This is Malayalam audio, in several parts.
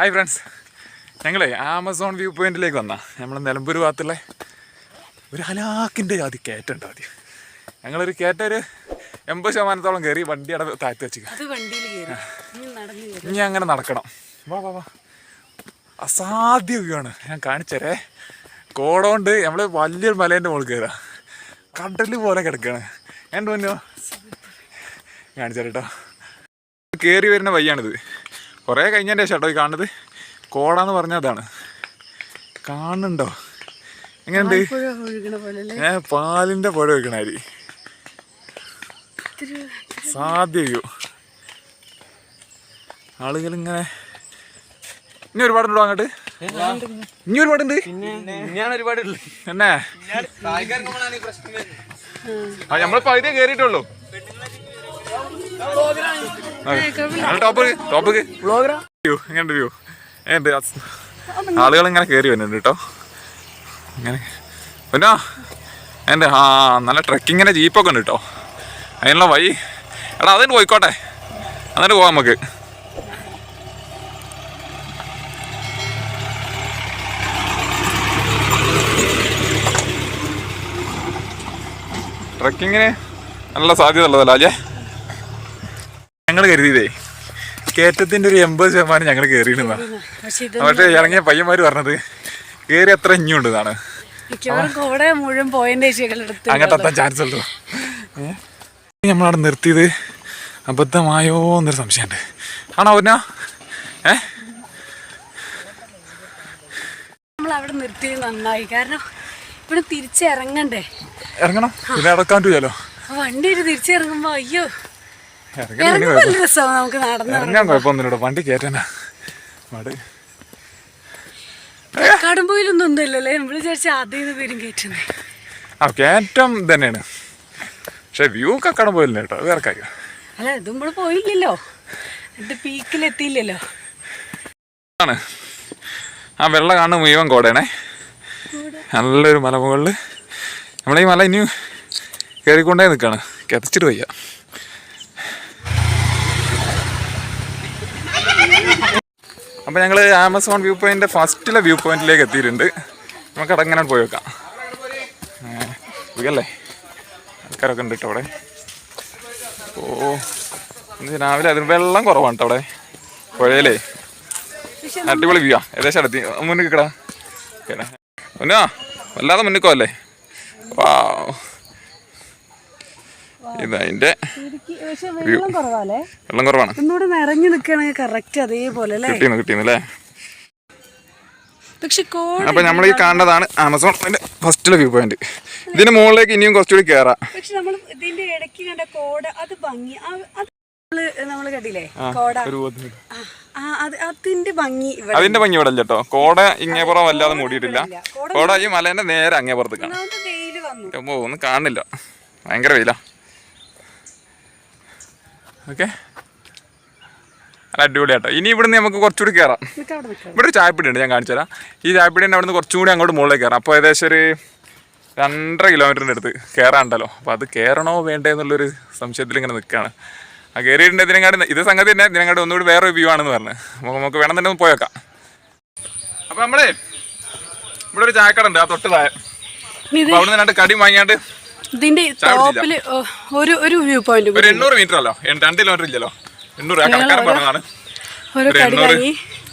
ഹായ് ഫ്രണ്ട്സ് ഞങ്ങളെ ആമസോൺ വ്യൂ പോയിന്റിലേക്ക് വന്നാ. നമ്മൾ നിലമ്പൂർ ഭാഗത്തുള്ള ഒരു ഹലാക്കിന്റെ ജാതി കയറ്റുണ്ട് ആദ്യം. ഞങ്ങളൊരു കയറ്റ ഒരു എൺപത് ശതമാനത്തോളം കയറി വണ്ടി അവിടെ താഴ്ത്തി വെച്ചിരിക്കുക ഇനി അങ്ങനെ നടക്കണം. വാ വാ വാ. അസാധ്യ വ്യൂ ആണ്. ഞാൻ കാണിച്ചരേ. കോടോണ്ട് നമ്മൾ വലിയൊരു മലേന്റെ മുകളിൽ കയറുക കടൽ പോലെ കിടക്കുകയാണ് എന്റെ മുന്നോ കാണിച്ചേട്ടോ കയറി വരുന്ന വയ്യാണിത് കുറേ കഴിഞ്ഞതിന്റെ ശേഷം കേട്ടോ ഈ കാണുന്നത്. കോടാന്ന് പറഞ്ഞ അതാണ്. കാണുന്നുണ്ടോ? എങ്ങനെയുണ്ട്? ഏ പാലിന്റെ പുഴ വെക്കണാരി സാധ്യയോ ആളുകൾ ഇങ്ങനെ ഇനി ഒരുപാടുണ്ടോ അങ്ങോട്ട്? ഇനി ഒരുപാടുണ്ട്? ഒരുപാട് എന്നെ? ആ നമ്മളിപ്പോ അതിനെ കേറിയിട്ടുള്ളൂ. വ്യൂ എങ്ങനെ വ്യൂ? ആളുകൾ ഇങ്ങനെ കയറി വരുന്നുണ്ട് കേട്ടോ. ഇങ്ങനെ. പിന്നെ എന്റെ ആ നല്ല ട്രക്കിങ്ങിന്റെ ജീപ്പൊക്കെ ഉണ്ട് കേട്ടോ. അതിനുള്ള വഴി എടാ അതിന് പോയിക്കോട്ടെ. അതിന് പോവാം നമുക്ക്. ട്രക്കിങ്ങിന് നല്ല സാധ്യത ഉള്ളതല്ല? അല്ലേ? ഞങ്ങൾ കരുതിയതേ കയറ്റത്തിന്റെ ഒരു എൺപത് ശതമാനം ഞങ്ങൾ കയറിയിരുന്നതാ പക്ഷെ ഇറങ്ങിയ പയ്യന്മാർ പറഞ്ഞത് കയറി അത്ര ഇഞ്ഞുണ്ട് എന്നാണ്. മിക്കവാറും കോട മുഴുവൻ പോയിന്റ് ചേച്ചികളെടുത്ത് അങ്ങോട്ട് എത്താൻ ചാൻസ് ഉള്ളൂ. നമ്മളവിടെ നിർത്തിയത് അബദ്ധമായോ എന്നൊരു സംശയമുണ്ട്. ആണോ പിന്നെ? ഏ? അവിടെ നിർത്തിയത് നന്നായി. കാരണം ഇവിടെ തിരിച്ചിറങ്ങണ്ടേ ഇറങ്ങണം. പിന്നെ അടക്കാൻ പറ്റുമല്ലോ വണ്ടി തിരിച്ചിറങ്ങുമ്പോ അയ്യോ ഇറങ്ങാൻ കുഴപ്പമൊന്നുമില്ല വണ്ടി കയറ്റാനാ മട് കടുമ്പോയിലൊന്നും ഒന്നും ഇല്ലല്ലേ നമ്മൾ വിചാരിച്ച ആദ്യം ഇത് പേരും കയറ്റുന്നത് ആ കയറ്റം തന്നെയാണ്. പക്ഷെ വ്യൂ കക്കണം പോയില്ല കേട്ടോ? അത് വേറെ കാര്യം. അല്ല ഇത് പോയില്ലല്ലോ. പീക്കിലെത്തിയില്ലല്ലോ. ആണ്. ആ വെള്ളം കാണുന്ന മുഴുവൻ കോടയാണേ. നല്ലൊരു മലമുകളിൽ നമ്മളീ മല ഇനി കയറിക്കൊണ്ടേ നിൽക്കുകയാണ് കിതച്ചിട്ട് വയ്യ. അപ്പോൾ ഞങ്ങൾ ആമസോൺ വ്യൂ പോയിന്റ് ഫസ്റ്റിലെ വ്യൂ പോയിന്റിലേക്ക് എത്തിയിട്ടുണ്ട്. നമുക്ക് അടങ്ങനെ പോയി വെക്കാം ഇതല്ലേ ആൾക്കാരൊക്കെ ഉണ്ട് കേട്ടോ അവിടെ. ഓ രാവിലെ അതിന് വെള്ളം കുറവാണ് കേട്ടോ അവിടെ. പുഴയിലേ. അടിപൊളി വ്യൂ ആ. ഏകദേശം അടുത്തി മുന്നിൽ കിടാ മുന്നോ? വല്ലാതെ മുന്നിക്കോ അല്ലേ വാ. പക്ഷെ വെള്ളം കുറവാണ്. ഒന്നുകൂടെ നിറഞ്ഞു നിൽക്കുകയാണെങ്കിൽ കറക്റ്റ് അതേപോലെ അല്ലേ? കിട്ടിയെന്ന് കിട്ടിയെന്ന് അല്ലേ പക്ഷെ കോട അപ്പം നമ്മൾ ഈ കാണുന്നതാണ് ആമസോൺ ഫസ്റ്റിലെ വ്യൂ പോയിന്റ്. ഇതിന് മുകളിലേക്ക് ഇനിയും കുറച്ചുകൂടി കയറാം പക്ഷെ നമ്മൾ ഇതിന്റെ ഇടയ്ക്ക് കണ്ട കോട അത് ഭംഗി നമ്മൾ കണ്ടില്ലേ? കോട. ആ, ആ അത് അതിന്റെ ഭംഗി ഇവിടെ. അതിന്റെ ഭംഗി ഇവിടെ കേട്ടോ. കോട ഇങ്ങേപ്പുറം വല്ലാതെ മൂടിയിട്ടില്ല. കോട ഈ മലേന്റെ നേരെ അങ്ങേപ്പുറത്ത് കാണാം. ഒന്നും കാണില്ല ഭയങ്കര വെയിലാ. ഓക്കെ? അടിപൊളിയാട്ടോ ഇനി ഇവിടുന്ന് നമുക്ക് കുറച്ചുകൂടി കയറാം ഇവിടെ ഒരു ചായപ്പിടി ഉണ്ട് ഞാൻ കാണിച്ചു തരാം. ഈ ചായപ്പിടിന്റെ അവിടുന്ന് കുറച്ചും കൂടി അങ്ങോട്ട് മുകളിലേക്ക് കയറാം അപ്പോൾ ഏകദേശം ഒരു രണ്ടര കിലോമീറ്ററിന്റെ അടുത്ത് കയറാണ്ടല്ലോ അപ്പോൾ അത് കയറണോ വേണ്ടേ എന്നുള്ളൊരു സംശയത്തിൽ ഇങ്ങനെ നിൽക്കുകയാണ്. ആ കയറിയിട്ടുണ്ട് ഇതിനെങ്ങാട് ഇത് സംഗതി തന്നെ. ഇതിനെങ്ങാട് ഒന്നുകൂടി വേറെ വ്യൂ ആണെന്ന് പറഞ്ഞു. നമുക്ക് നമുക്ക് വേണമെന്നുണ്ടെങ്കിൽ ഒന്ന് പോയേക്കാം അപ്പോൾ നമ്മളേ ഇവിടെ ഒരു ചായക്കട ഉണ്ട് ആ തൊട്ട് താഴെ. അപ്പോൾ അവിടെ നിന്ന് കടി വാങ്ങിയാണ്ട് ഇതിന്റെ. ടോപ്പിൽ ഒരു ഒരു വ്യൂ പോയിന്റ് ഒരു എണ്ണൂറ് മീറ്റർ അല്ലോ? രണ്ട് കിലോമീറ്റർ ഇല്ലല്ലോ? എണ്ണൂറ് ആ കടക്കാരൻ പറഞ്ഞതാണ്. ഒരു കടി എണ്ണൂറ്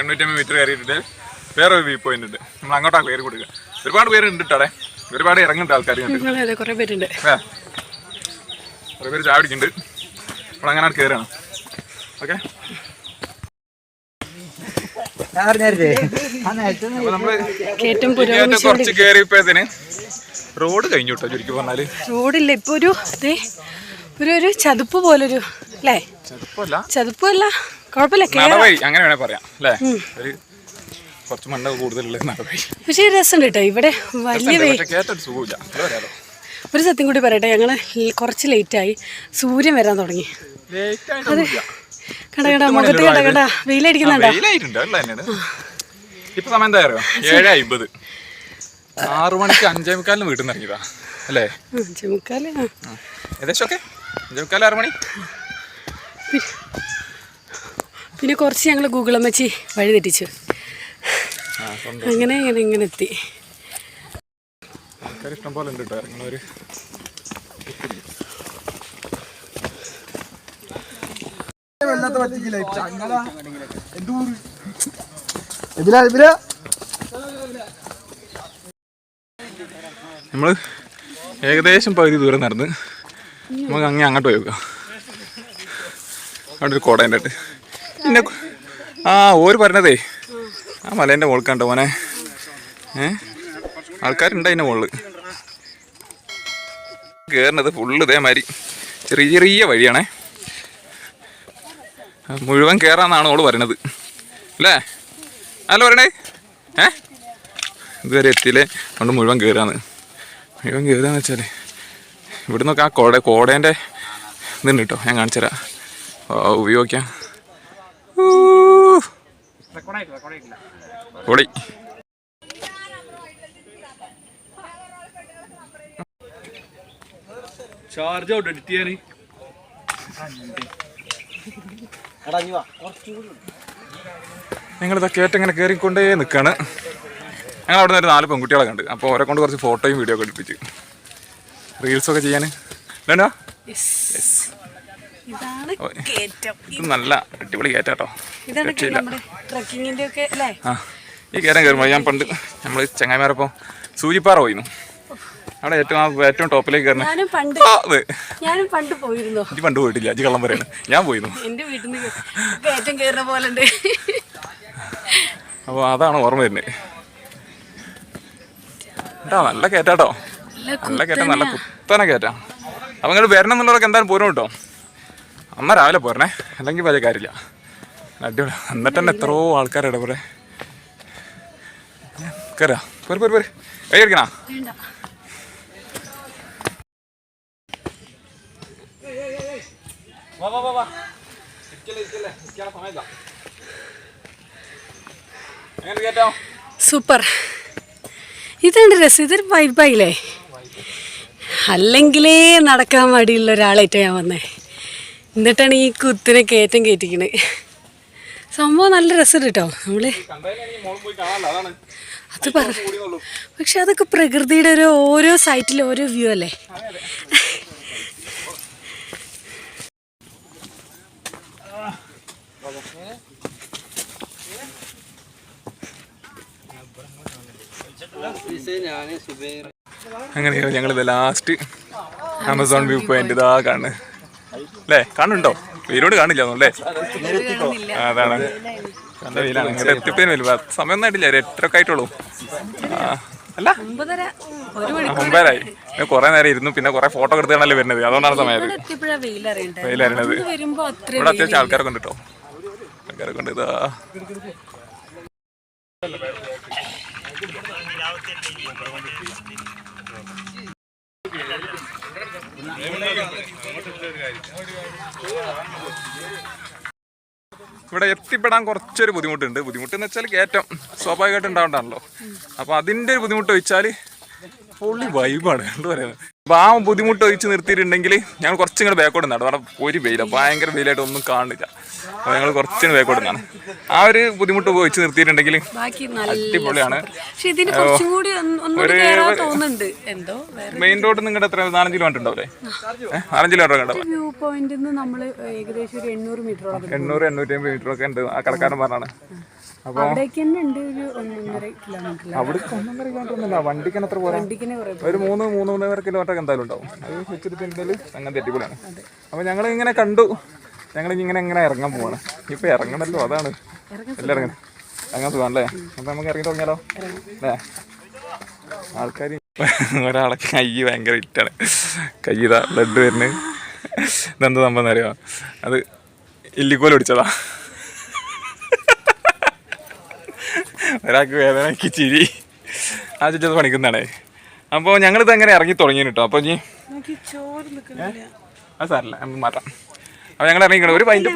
എണ്ണൂറ്റമ്പത് മീറ്റർ കയറിയിട്ടുണ്ട്. വേറെ ഒരു വ്യൂ പോയിന്റ് ഉണ്ട്. നമ്മൾ അങ്ങോട്ടാ കയറി കൊടുക്കുക. ഒരുപാട് പേര് ഉണ്ട് കേട്ടോ അവിടെ. ഒരുപാട് ഇറങ്ങുന്നുണ്ട് ആൾക്കാർ ഉണ്ട് നിങ്ങളെ അതെ കുറെ പേരുണ്ട്. കുറേ പേര് ചായ പിടിക്കുന്നുണ്ട് നമ്മൾ അങ്ങനെ ഓക്കെ? നമ്മൾ കേറ്റം ഇനിയൊക്കെ കുറച്ച് കയറിയപ്പോഴത്തേന് റോഡ് കഴിഞ്ഞു കേട്ടോ ചുരുക്കി പറഞ്ഞാൽ. റോഡില്ല ഇപ്പൊ ഒരു ഒരു ഒരു ചതുപ്പ് പോലൊരു അല്ലേ ചെറുപ്പമല്ല ചതുപ്പല്ല. കുഴപ്പമില്ല നടവഴി അങ്ങനെ വേണേ പറയാം അല്ലേ ഒരു കുറച്ച് മണ്ണ കൂടുതലുള്ള നടവഴി. പക്ഷേ രസമുണ്ട് കേട്ടോ ഇവിടെ വലിയ കേട്ടൊരു സുഖമില്ല ഒരു സത്യം കൂടി പറയട്ടെ ഞങ്ങൾ കുറച്ച് ലേറ്റായി സൂര്യൻ വരാൻ തുടങ്ങി. കണ്ട കണ്ട മുഖത്ത് കണ്ട കണ്ട വെയിലടിക്കുന്നുണ്ടോ? ഇപ്പൊ സമയം എന്താ ഏഴ് അമ്പത് ആറു മണിക്ക് അഞ്ചേ മുക്കാലിന് വീട്ടിൽ നിന്ന് ഇറങ്ങിയതാ. അല്ലേ. ഏകദേശം ഓക്കെ? അഞ്ചേ മുക്കാൽ ആറു മണി? പിന്നെ കുറച്ച് ഞങ്ങൾ ഗൂഗിൾ അമ്മച്ചി വഴി തെറ്റിച്ചു. അങ്ങനെ ഇങ്ങനെ ഇങ്ങനെ എത്തി. ആൾക്കാർ ഇഷ്ടം പോലെ ഉണ്ട് കേട്ടോ ഇറങ്ങുന്നവർ ഇതിലാ ഇതിലാ. നമ്മൾ ഏകദേശം പകുതി ദൂരം നടന്ന് നമുക്ക് അങ്ങനെ അങ്ങോട്ട് പോയി നോക്കാം. അവിടെ ഒരു കോടേന്റെ ആയിട്ട് പിന്നെ ആ ഓര് പറഞ്ഞതേ. ആ മലേന്റെ മുകളിൽ കണ്ടോ മോനെ? ഏ? ആൾക്കാരുണ്ട് അതിന്റെ മുകളിൽ കയറുന്നത് ഫുള്ള് ഇതേമാതിരി ചെറിയ ചെറിയ വഴിയാണേ. മുഴുവൻ കയറാന്നാണ് ഓൾ പറയണത്. അല്ലേ? അല്ല പറയണേ. ഏ? ഇതുവരെ എത്തിയില്ലേ? അതുകൊണ്ട് മുഴുവൻ കയറാന്ന് മുഴുവൻ കയറുകയെന്ന് വെച്ചാൽ ഇവിടെ നിന്നൊക്കെ ആ കോട കോടേന്റെ ഇതുണ്ട് കേട്ടോ ഞാൻ കാണിച്ചു തരാം ഓ, ഉപയോഗിക്കാം ഓടി പൊളി. ചാർജ് ഔട്ട് എഡിറ്റ് ചെയ്യാൻ ഞങ്ങളിതാ കയറ്റം ഇങ്ങനെ കയറിക്കൊണ്ടേ നിൽക്കുകയാണ് ഞങ്ങൾ അവിടെ നിന്ന് ഒരു നാല് പെൺകുട്ടികളെ കണ്ട്. അപ്പോൾ അവരെ കൊണ്ട് കുറച്ച് ഫോട്ടോയും വീഡിയോ ഒക്കെ എടുപ്പിച്ച്. റീൽസൊക്കെ ചെയ്യാൻ വേണ്ട ഇത് നല്ല അടിപൊളി കയറ്റാട്ടോ. ആ ഈ കയറ്റം കയറുമ്പോൾ ഞാൻ പണ്ട് നമ്മൾ ചങ്ങായിമാരപ്പം സൂചിപ്പാറ പോയിരുന്നു. അവിടെ ഏറ്റവും ഏറ്റവും ടോപ്പിലേക്ക് കയറുന്നത് പണ്ട് ഞാനും പണ്ട് പോയിരുന്നു. ഇജ്ജ് പണ്ട് പോയിട്ടില്ല. അജി കള്ളം പറയാണ്. ഞാൻ പോയിരുന്നു. എന്റെ വീട്ടിൽ നിന്ന് കയറ്റം കയറുന്ന പോലെ അപ്പോൾ അതാണ് ഓർമ്മ വരുന്നത്. കേട്ടോ നല്ല കേറ്റാട്ടോ. നല്ല കേറ്റ നല്ല കുത്തനെ. കേറ്റാ. അപ്പം നിങ്ങൾ വരണം എന്നുള്ളവർക്ക് എന്തായാലും പോരും കേട്ടോ. അമ്മ രാവിലെ പോരണേ അല്ലെങ്കിൽ വലിയ കാര്യമില്ല. അടിപൊളി. എന്നിട്ട് തന്നെ എത്രയോ ആൾക്കാരുടെ പോരെ. കയറാ പോര് പോര് പോര്. കൈ എടുക്കണ സൂപ്പർ. ഇതാണ് രസം. ഇതൊരു വൈബായില്ലേ അല്ലെങ്കിലേ നടക്കാൻ മടിയുള്ള ഒരാളായിട്ട് ഞാൻ വന്നേ. എന്നിട്ടാണ് ഈ കുത്തിനെ കയറ്റം കയറ്റിക്കണത് സംഭവം നല്ല രസമുണ്ട് കേട്ടോ നമ്മൾ. അത് പറ. പക്ഷെ അതൊക്കെ പ്രകൃതിയുടെ ഒരു ഓരോ സൈറ്റിലും ഓരോ വ്യൂ അല്ലേ? ഞാൻ സുബൈർ. അങ്ങനെ ഞങ്ങളിത് ലാസ്റ്റ് ആമസോൺ വ്യൂ പോയിന്റ് ഇതാ കാണ് അല്ലേ കാണുണ്ടോ വെയിലോട് കാണില്ല അല്ലേ അതാണ്. നല്ല വെയിലാണ്. ഇങ്ങോട്ട് എത്തിപ്പേന് വരില്ല സമയം ഒന്നും ആയിട്ടില്ല ഒരു എട്ടരൊക്കെ ആയിട്ടുള്ളൂ. അല്ല? ഒമ്പതരായി. ഞാൻ കുറെ നേരം ഇരുന്നു പിന്നെ കുറെ ഫോട്ടോ എടുത്താണല്ലേ വരുന്നത്. അതുകൊണ്ടാണ് സമയത്ത് വെയിലറിയണത് ഇവിടെ അത്യാവശ്യം ആൾക്കാരൊക്കെ ഉണ്ട് കേട്ടോ ആൾക്കാരൊക്കെ ഉണ്ട്. ഇതാ. ഇവിടെ എത്തിപ്പെടാൻ കുറച്ചൊരു ബുദ്ധിമുട്ടുണ്ട്. ബുദ്ധിമുട്ട് എന്ന് വെച്ചാൽ കയറ്റം സ്വാഭാവികമായിട്ട് ഉണ്ടാവണ്ടാണല്ലോ. അപ്പോൾ അതിന്റെ ഒരു ബുദ്ധിമുട്ട് വെച്ചാൽ ഫുള്ളി വൈബാണ് എന്താ പറയുന്നത് അപ്പോൾ ആ ബുദ്ധിമുട്ട് ഒഴിച്ച് നിർത്തിയിട്ടുണ്ടെങ്കിൽ ഞങ്ങൾ കുറച്ചും കൂടെ ബാക്കോട്ട് നിന്നാണ് അവിടെ ഒരു വെയില. ഭയങ്കര വെയിലായിട്ട് ഒന്നും കാണില്ല. അപ്പോൾ ഞങ്ങൾ കുറച്ചും ബാക്കോട്ട് നിന്നാണ് ആ ഒരു ബുദ്ധിമുട്ട് ഒഴിച്ച് നിർത്തിയിട്ടുണ്ടെങ്കിൽ ബാക്കി നല്ല അടിപൊളിയാണ്. പക്ഷെ ഇതിന് കുറച്ചും ഒന്ന് ഒന്നുകൂടി തോന്നുന്നുണ്ട്. എന്തോ വേറെ മെയിൻ റോഡ് നിങ്ങളുടെ എത്ര? നാലഞ്ച് കിലോമീറ്റർ ഉണ്ടാവില്ലേ നാലഞ്ച് കിലോമീറ്റർ കണ്ടോ? വ്യൂ പോയിന്റിൽ നിന്ന് നമ്മൾ ഏകദേശം ഒരു എണ്ണൂറ് എണ്ണൂറ്റി അമ്പത് മീറ്റർ ഒക്കെ ഉണ്ട്. ആ കടക്കാരൻ പറഞ്ഞാണ്. അപ്പോൾ ഒരു അവിടെ ഒന്നൊന്നര കിലോമീറ്റർ ഒന്നുമില്ല വണ്ടിക്ക് എത്ര പോരാ? വണ്ടിക്കിനെ ഒരു മൂന്ന് മൂന്ന് മൂന്നര കിലോമീറ്റർ ഒക്കെ എന്തായാലും ഉണ്ടാവും. അത് വെച്ചിട്ടുണ്ടെങ്കിൽ അങ്ങനെ അടിപൊളിയാണ് അപ്പോൾ ഞങ്ങൾ ഇങ്ങനെ കണ്ടു. ഞങ്ങൾ ഇങ്ങനെ ഇങ്ങനെ ഇറങ്ങാൻ പോവാണ്. ഇപ്പൊ ഇറങ്ങണല്ലോ അതാണ്. എല്ലാം ഇറങ്ങണം ഇറങ്ങാൻ സുഖം അല്ലേ അപ്പൊ നമുക്ക് ഇറങ്ങി തുടങ്ങിയാലോ? അല്ലേ? ആൾക്കാർ ഒരാളെ കൈ ഭയങ്കര ഇറ്റാണ്. കൈ ഇതാ ബ്ലഡ് വരുന്നത്. ഇതെന്താ സംഭവം അറിയോ അത് ഇല്ലിക്കോൽ പിടിച്ചതാ. ഒരാൾക്ക് വേദനയ്ക്ക് ചിരി. ആ ചുറ്റത് പണിക്കുന്നതാണേ. അപ്പോൾ ഞങ്ങളിത് അങ്ങനെ ഇറങ്ങി തുടങ്ങി കേട്ടോ അപ്പോൾ ഇനി അത് സാറില്ല മാറ്റാം. അപ്പോൾ ഞങ്ങൾ ഇറങ്ങിക്കണം. ഒരു പൈന്റെ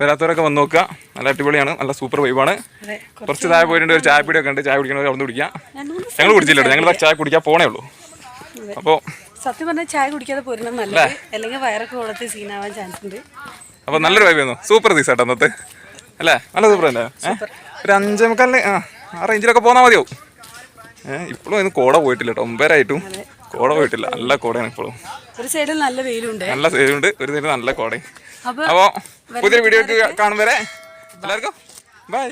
വരാത്തവരൊക്കെ വന്ന് നോക്കുക. നല്ല അടിപൊളിയാണ്. നല്ല സൂപ്പർ വൈബാണ്. കുറച്ച് താഴെ പോയിട്ടുണ്ട്. ഒരു ചായ ഒക്കെ ഉണ്ട്. ചായ കുടിക്കണവർ അവിടെ കുടിക്കാം. ഞങ്ങൾ കുടിച്ചില്ല ഞങ്ങൾ ചായ കുടിക്കാൻ പോണേ ഉള്ളൂ. അപ്പോൾ സത്യം പറഞ്ഞാൽ ചായ കുടിക്കാതെ പോരണം അല്ലെങ്കിൽ വയറൊക്കെ കുളത്തിൽ സീനാവാൻ ചാൻസ് ഉണ്ട്. അപ്പോൾ നല്ലൊരു വൈബ് ആയിരുന്നു. സൂപ്പർ ദിവസം കേട്ടോ അന്നത്തെ. അല്ലേ? നല്ല സൂപ്പർ അല്ലേ? ഒരു അഞ്ചേ മുക്കാലിന് ആ. ആ റേഞ്ചിലൊക്കെ പോന്നാൽ മതിയാവും. ഏഹ് ഇപ്പോഴും ഇന്ന് കോട പോയിട്ടില്ല കേട്ടോ. ഒമ്പരായിട്ടും കോട പോയിട്ടില്ല. നല്ല കോടയാണ് ഇപ്പോഴും ഒരു സൈഡിൽ നല്ല വെയിലുണ്ട്. നല്ല സൈഡുണ്ട്. ഒരു സൈഡ് നല്ല കോടയും. അപ്പൊ അപ്പോൾ പുതിയ വീഡിയോ കാണും വരെ. എല്ലാവർക്കും. ബൈ